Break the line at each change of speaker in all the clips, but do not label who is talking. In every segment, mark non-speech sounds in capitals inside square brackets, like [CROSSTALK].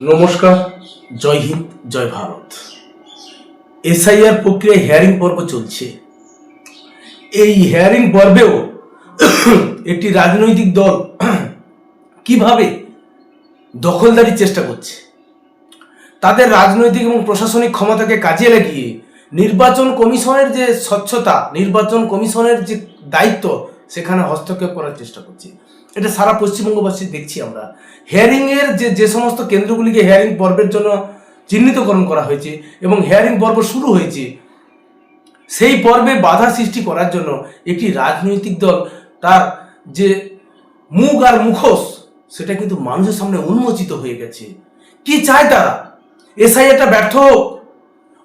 নমস্কার, জয় হিন্দ, জয় ভারত। এসআইআর প্রক্রিয়ায় হেয়ারিং পর্ব চলছে। এই হেয়ারিং পর্বেও [COUGHS] একটি রাজনৈতিক দল [COUGHS] কীভাবে দখলদারির চেষ্টা করছে, তাদের রাজনৈতিক এবং প্রশাসনিক ক্ষমতাকে কাজে লাগিয়ে নির্বাচন কমিশনের যে স্বচ্ছতা, নির্বাচন কমিশনের যে দায়িত্ব সেখানে হস্তক্ষেপ করার চেষ্টা করছে। এটা সারা পশ্চিমবঙ্গবাসী দেখছি আমরা। হেয়ারিং এর যে যে সমস্ত কেন্দ্রগুলিকে হেয়ারিং পর্বের জন্য চিহ্নিতকরণ করা হয়েছে এবং হেয়ারিং পর্ব শুরু হয়েছে, সেই পর্বে বাধা সৃষ্টি করার জন্য একটি রাজনৈতিক দল তার যে মুখ আর মুখোশ, সেটা কিন্তু মানুষের সামনে উন্মোচিত হয়ে গেছে। কি চায় তারা? এসআইআরটা ব্যর্থ হোক,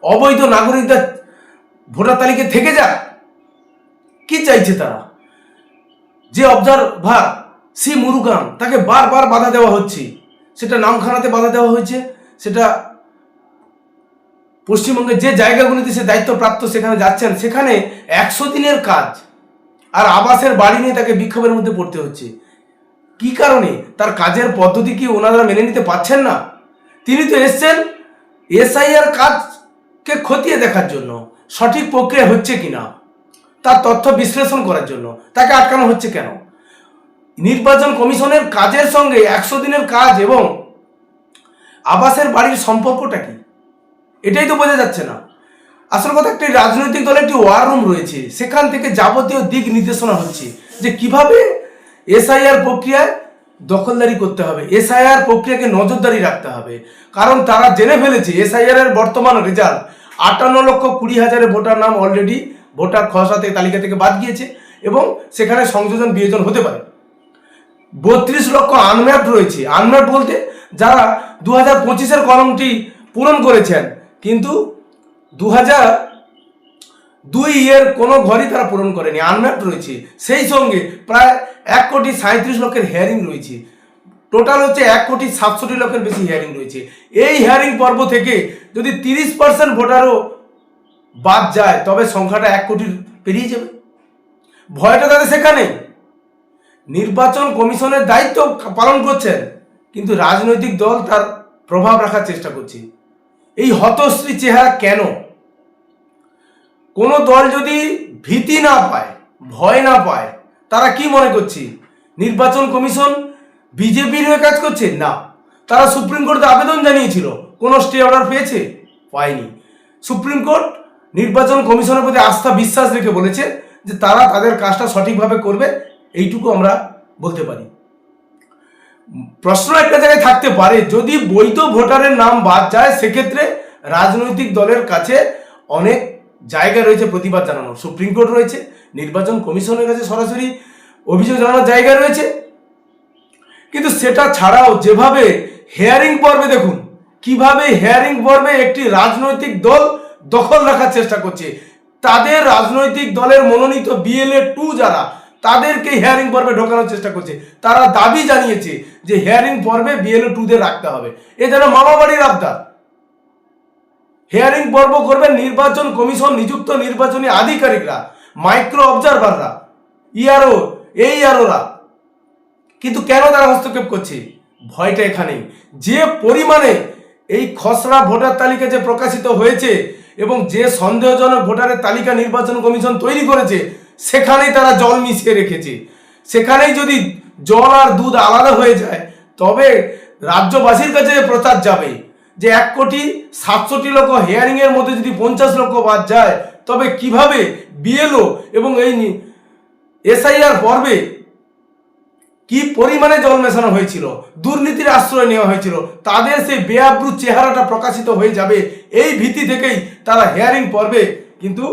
অবৈধ নাগরিকদের ভোটার তালিকায় থেকে যাক, কি চাইছে তারা? যে অবজারভার সি মুরুগান, তাকে বারবার বাধা দেওয়া হচ্ছে। সেটা নামখানাতে বাধা দেওয়া হয়েছে। সেটা পশ্চিমবঙ্গের যে জায়গাগুলিতে সে দায়িত্বপ্রাপ্ত সেখানে যাচ্ছেন, সেখানে একশো দিনের কাজ আর আবাসের বাড়ি নিয়ে তাকে বিক্ষোভের মধ্যে পড়তে হচ্ছে। কি কারণে? তার কাজের পদ্ধতি কি ওনারা মেনে নিতে পারছেন না? তিনি তো এসছেন এসআইআর কাজকে খতিয়ে দেখার জন্য। সঠিক প্রক্রিয়া হচ্ছে কিনা? তার তথ্য বিশ্লেষণ করার জন্য। তাকে আটকানো হচ্ছে কেন? নির্বাচন কমিশনের কাজের সঙ্গে একশো দিনের কাজ এবং আবাসের বাড়ির সম্পর্কটা কি? এটাই তো বোঝা যাচ্ছে না। আসল কথা, একটি রাজনৈতিক দলের একটি ওয়ার রুম রয়েছে। সেখান থেকে যাবতীয় দিক নির্দেশনা হচ্ছে যে কীভাবে এসআইআর প্রক্রিয়ায় দখলদারি করতে হবে। এসআইআর প্রক্রিয়াকে নজরদারি রাখতে হবে। কারণ তারা জেনে ফেলেছে, এসআইআর এর বর্তমান রেজাল্ট আটান্ন লক্ষ কুড়ি হাজারের ভোটার নাম অলরেডি ভোটার খসড়াতে তালিকা থেকে বাদ গিয়েছে এবং সেখানে সংযোজন বিয়োজন হতে পারে। বত্রিশ লক্ষ আনম্যাপ রয়েছে। আনম্যাপ বলতে যারা দু হাজার পঁচিশের কলমটি পূরণ করেছেন, কিন্তু দু হাজার দুই ইয়ের কোনো ঘরই তারা পূরণ করেনি। আনম্যাপ রয়েছে। সেই সঙ্গে প্রায় এক কোটি সাঁত্রিশ লক্ষের হেয়ারিং রয়েছে। টোটাল হচ্ছে এক কোটি সাতষট্টি লক্ষের বেশি হিয়ারিং রয়েছে। এই হিয়ারিং পর্ব থেকে যদি তিরিশ পার্সেন্ট ভোটারও বাদ যায়, তবে সংখ্যাটা এক কোটির পেরিয়ে যাবে। ভয়টা তাদের সেখানে। নির্বাচন কমিশনের দায়িত্ব পালন করছেন, কিন্তু রাজনৈতিক দল তার প্রভাব রাখার চেষ্টা করছে। এই হতশ্রী চেহারা কেন? কোনো দল যদি ভীতি না পায়, ভয় না পায়, তারা কি মনে করছে? নির্বাচন কমিশন বিজেপির হয়ে কাজ করছে? না। তারা সুপ্রিম কোর্টে আবেদন জানিয়েছিল, কোনো স্টে অর্ডার পেয়েছে? পায়নি। সুপ্রিম কোর্ট নির্বাচন কমিশনের প্রতি আস্থা, বিশ্বাস রেখে বলেছে যে তারা তাদের কাজটা সঠিকভাবে করবে, এইটুকু আমরা বলতে পারি। প্রশ্ন একটা জায়গায় থাকতে পারে, যদি বৈধ ভোটারের নাম বাদ যায়, সেক্ষেত্রে রাজনৈতিক দলের কাছে অনেক জায়গা রয়েছে প্রতিবাদ জানানোর। সুপ্রিম কোর্ট রয়েছে, নির্বাচন কমিশনের কাছে সরাসরি অভিযোগ জানানোর জায়গা রয়েছে। কিন্তু সেটা ছাড়াও যেভাবে হেয়ারিং পর্বে দেখুন, কীভাবে হেয়ারিং পর্বে একটি রাজনৈতিক দল দখল রাখার চেষ্টা করছে। তাদের রাজনৈতিক দলের মনোনীত বিএলএ টু যারা, তাদেরকে হেয়ারিং পর্বে ঢোকানোর চেষ্টা করছে। তারা দাবি জানিয়েছে যে হেয়ারিং পর্বে বিএলএ টুদের রাখতে হবে। এ যেন মামা বাড়ির আবদার। হেয়ারিং পর্ব করবেন নির্বাচন কমিশন, নিযুক্ত নির্বাচনী আধিকারিকরা মাইক্রো অবজারভাররা ইআরও এই আরোরা কিন্তু কেন তারা হস্তক্ষেপ করছে? ভয়টা এখানেই। যে পরিমাণে এই খসড়া ভোটার তালিকা যে প্রকাশিত হয়েছে এবং যে সন্দেহজনক ভোটারের তালিকা নির্বাচন কমিশন তৈরি করেছে, সেখানেই তারা জল মিশিয়ে রেখেছে। সেখানেই যদি জল আর দুধ আলাদা হয়ে যায়, তবে রাজ্যবাসীর কাছে প্রচার যাবে, যে এক কোটি সাতষট্টি লক্ষ হেয়ারিং এর মধ্যে যদি পঞ্চাশ লক্ষ বাদ যায়, তবে কীভাবে বিএলও এবং এই এসআইআর পর্বে কি পরিমাণে জল মেশানো হয়েছিল, দুর্নীতির আশ্রয় নেওয়া হয়েছিল, তাদের সেই বেআব্রু চেহারাটা প্রকাশিত হয়ে যাবে, এই ভীতি থেকেই তারা হেয়ারিং পর্বে কিন্তু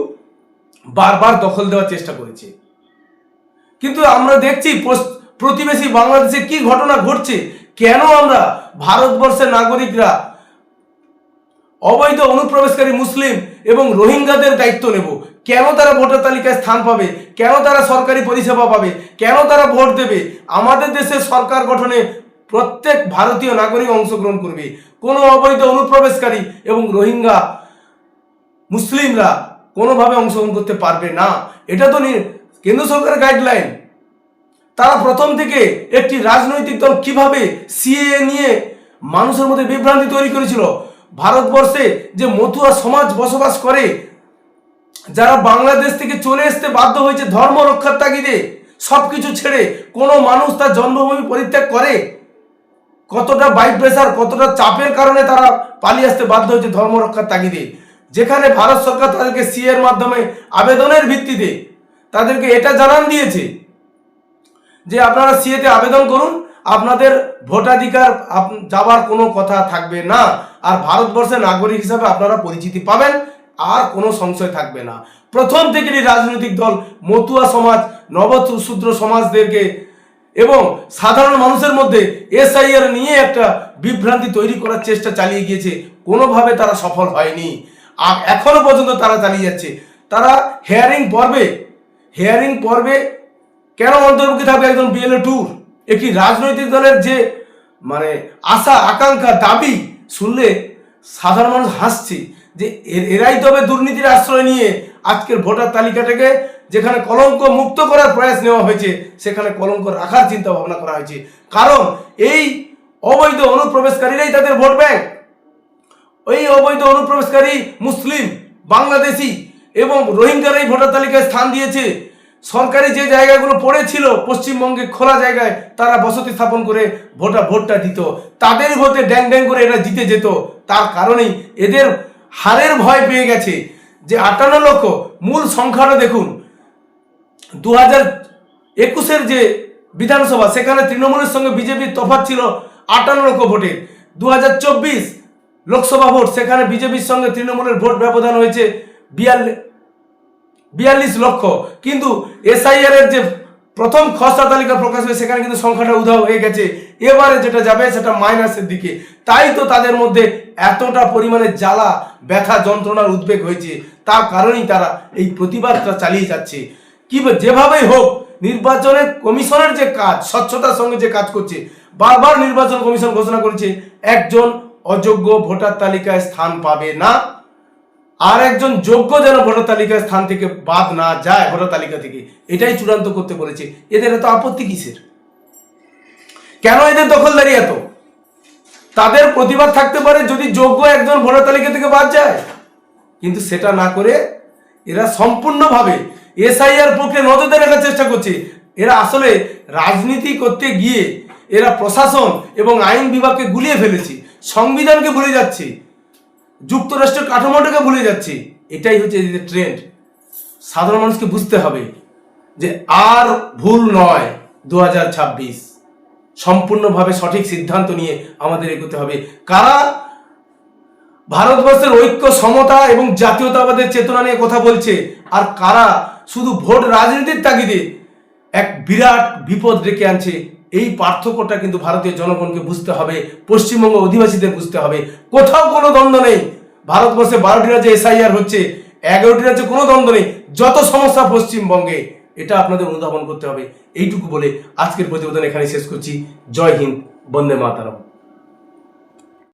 বারবার দখল দেওয়ার চেষ্টা করেছে। কিন্তু আমরা দেখছি প্রতিবেশী বাংলাদেশে কি ঘটনা ঘটছে, কেন আমরা ভারতবর্ষের নাগরিকরা অবৈধ অনুপ্রবেশকারী মুসলিম এবং রোহিঙ্গাদের দায়িত্ব নেব কেন তারা ভোটার তালিকায় স্থান পাবে? কেন তারা সরকারি পরিষেবা পাবে? কেন তারা ভোট দেবে? আমাদের দেশে সরকার গঠনে প্রত্যেক ভারতীয় নাগরিক অংশগ্রহণ করবে। কোনো অবৈধ অনুপ্রবেশকারী এবং রোহিঙ্গা, মুসলিমরা কোনোভাবে অংশগ্রহণ করতে পারবে না। এটা তো কেন্দ্র সরকারের গাইডলাইন তারা প্রথম থেকে একটি রাজনৈতিক দল কীভাবে সিএ নিয়ে মানুষের মধ্যে বিভ্রান্তি তৈরি করেছিল? ভারতবর্ষে যে মতুয়া সমাজ বসবাস করে যারা বাংলাদেশ থেকে চলে আসতে বাধ্য হয়েছে ধর্ম রক্ষার তাগিদে, সবকিছু ছেড়ে কোনো মানুষ তার জন্মভূমি পরিত্যাগ করে? কতটা বাই প্রেসার কতটা চাপের কারণে তারা পালিয়ে আসতে বাধ্য হয়েছে ধর্ম রক্ষার তাগিদে? যেখানে ভারত সরকার তাদেরকে সি এর মাধ্যমে আবেদনের ভিত্তিতে তাদেরকে এটা জানান দিয়েছে যে আপনারা সিএতে আবেদন করুন, আপনাদের ভোটাধিকার যাবার কোনো কথা থাকবে না। আর ভারতবর্ষের নাগরিক হিসাবে আপনারা পরিচিতি পাবেন। আর কোনো সংশয় থাকবে না। প্রথম থেকেই রাজনৈতিক দল মতুয়া সমাজ নবশূদ্র সমাজদেরকে এবং সাধারণ মানুষের মধ্যে এসআইআর নিয়ে একটা বিভ্রান্তি তৈরি করার চেষ্টা চালিয়ে গিয়েছে। কোনোভাবে তারা সফল হয়নি। আর এখনও পর্যন্ত তারা চালিয়ে যাচ্ছে। তারা হেয়ারিং পর্বে হেয়ারিং পর্বে কেন অন্তর্ভুক্ত থাকবে একজন বিএলএ ট্যুর একটি রাজনৈতিক দলের যে মানে আশা, আকাঙ্ক্ষা, দাবি শুনলে সাধারণ মানুষ হাসছে। যে এরাই তবে দুর্নীতির আশ্রয় নিয়ে আজকের ভোটার তালিকাটাকে যেখানে কলঙ্ক মুক্ত করার প্রয়াস নেওয়া হয়েছে, সেখানে কলঙ্ক রাখার চিন্তা ভাবনা করা হয়েছে। কারণ এই অবৈধ অনুপ্রবেশকারীরাই তাদের ভোট ব্যাংক। ওই অবৈধ অনুপ্রবেশকারী মুসলিম, বাংলাদেশি এবং রোহিঙ্গারাই ভোটার তালিকায় স্থান দিয়েছে। সরকারি যে জায়গাগুলো পড়েছিল পশ্চিমবঙ্গে খোলা জায়গায়, তারা বসতি স্থাপন করে ভোটা ভোটটা দিত। তাদের ভোটে ড্যাং ড্যাং করে এরা জিতে যেত। তার কারণেই এদের হারের ভয় পেয়ে গেছে যে আটান্ন লক্ষ মূল সংখ্যাটা দেখুন। দু হাজার একুশের যে বিধানসভা, সেখানে তৃণমূলের সঙ্গে বিজেপির তফাৎ ছিল আটান্ন লক্ষ ভোটে দু হাজার চব্বিশ লোকসভা ভোট, সেখানে বিজেপির সঙ্গে তৃণমূলের ভোট ব্যবধান হয়েছে বিয়াল্লিশ লক্ষ। কিন্তু এসআইআর এর যে প্রথম খসড়া তালিকা প্রকাশ হয়ে সেখানে কিন্তু সংখ্যাটা উধাও হয়ে গেছে। এবারে যেটা যাবে, সেটা মাইনাসের দিকে। তাই তো তাদের মধ্যে এতটা পরিমাণে জ্বালা, ব্যথা, যন্ত্রণার উদ্বেগ হয়েছে। তার কারণেই তারা এই প্রতিবাদটা চালিয়ে যাচ্ছে। কি যেভাবেই হোক নির্বাচনের কমিশনের যে কাজ, স্বচ্ছতার সঙ্গে যে কাজ করছে, বারবার নির্বাচন কমিশন ঘোষণা করেছে, একজন অযোগ্য ভোটার তালিকায় স্থান পাবে না। আর একজন যোগ্য যেন ভোটার তালিকার স্থান থেকে বাদ না যায় ভোটার তালিকা থেকে, এটাই চূড়ান্ত করতে বলেছে। এদের এত আপত্তি কিসের? কেন এদের দখলদারি এত? তাদের প্রতিবাদ থাকতে পারে যদি যোগ্য একজন ভোটার তালিকা থেকে বাদ যায়। কিন্তু সেটা না করে এরা সম্পূর্ণভাবে এসআইআর পক্ষে নজরদে রাখার চেষ্টা করছে। এরা আসলে রাজনীতি করতে গিয়ে এরা প্রশাসন এবং আইন বিভাগকে গুলিয়ে ফেলেছে, সংবিধানকে ভুলে যাচ্ছে। যুক্তরাষ্ট্রের কাঠামোটাকে ভুলে যাচ্ছে। এটাই হচ্ছে এদের ট্রেন্ড সাধারণ মানুষকে বুঝতে হবে যে আর ভুল নয় দু সম্পূর্ণভাবে সঠিক সিদ্ধান্ত নিয়ে আমাদের এগোতে হবে। কারা ভারতবর্ষের ঐক্য, সমতা এবং জাতীয়তাবাদের চেতনা নিয়ে কথা বলছে আর কারা শুধু ভোট রাজনীতির তাগিদে এক বিরাট বিপদ ডেকে আনছে এই পার্থক্যটা কিন্তু ভারতীয় জনগণকে বুঝতে হবে, পশ্চিমবঙ্গ অধিবাসীদের বুঝতে হবে। কোথাও কোনো দ্বন্দ্ব নেই। ভারতবর্ষে বারোটি রাজ্যে এসআইআর হচ্ছে, এগারোটি রাজ্যে কোনো দ্বন্দ্ব নেই। যত সমস্যা পশ্চিমবঙ্গে, এটা আপনাদের অনুধাবন করতে হবে। এইটুকু বলে আজকের প্রতিবেদন এখানে শেষ করছি। জয় হিন্দ, বন্দে মাতারম।